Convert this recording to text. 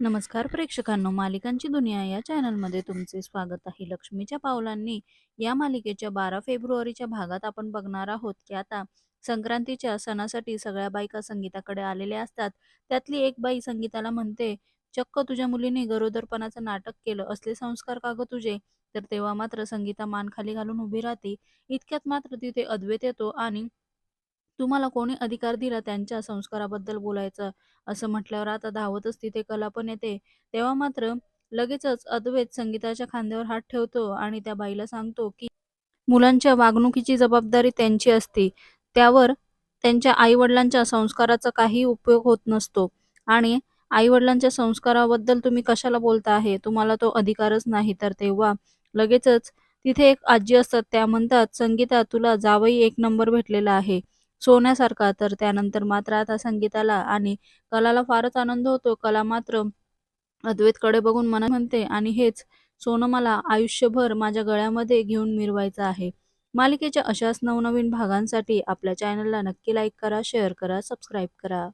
नमस्कार प्रेक्षकांनो मालिकांची दुनिया या चॅनलमध्ये तुमचे स्वागत आहे. लक्ष्मीच्या पावलांनी या मालिकेच्या बारा फेब्रुवारीच्या भागात आपण बघणार आहोत की आता संक्रांतीच्या सणासाठी सगळ्या बायका संगीताकडे आलेल्या असतात. त्यातली एक बाई संगीताला म्हणते चक्क तुझ्या मुलीने गरोदरपणाचं नाटक केलं असले संस्कार का ग तुझे? तर तेव्हा मात्र संगीता मान खाली घालून उभी राहते. इतक्यात मात्र तिथे अद्वैत येतो आणि तुम्हाला कोणी अधिकार दिला त्यांच्या संस्काराबद्दल बोलायचं? असं म्हटल्यावर आता धावतच तिथे कला पण येते. तेव्हा मात्र लगेचच अद्वैत संगीताच्या खांद्यावर हात ठेवतो आणि त्या बाईला सांगतो की मुलांच्या वागणुकीची जबाबदारी त्यांची असते. त्यावर त्यांच्या आईवडिलांच्या संस्काराचा काही उपयोग होत नसतो. आणि आईवडिलांच्या संस्काराबद्दल तुम्ही कशाला बोलता आहे तुम्हाला तो अधिकारच नाही. तर तेव्हा लगेचच तिथे एक आजी असतात. त्या म्हणतात संगीता तुला जावई एक नंबर भेटलेला आहे. सोन्यासारखा. तर त्यानंतर मात्र आता संगीताला आणि कलाला फारच आनंद होतो. कला मात्र अद्वैतकडे बघून मना म्हणते आणि हेच सोनं मला आयुष्यभर माझ्या गळ्यामध्ये घेऊन मिरवायचं आहे. मालिकेच्या अशाच नवनवीन भागांसाठी आपल्या चॅनलला नक्की लाईक करा शेअर करा सबस्क्राईब करा.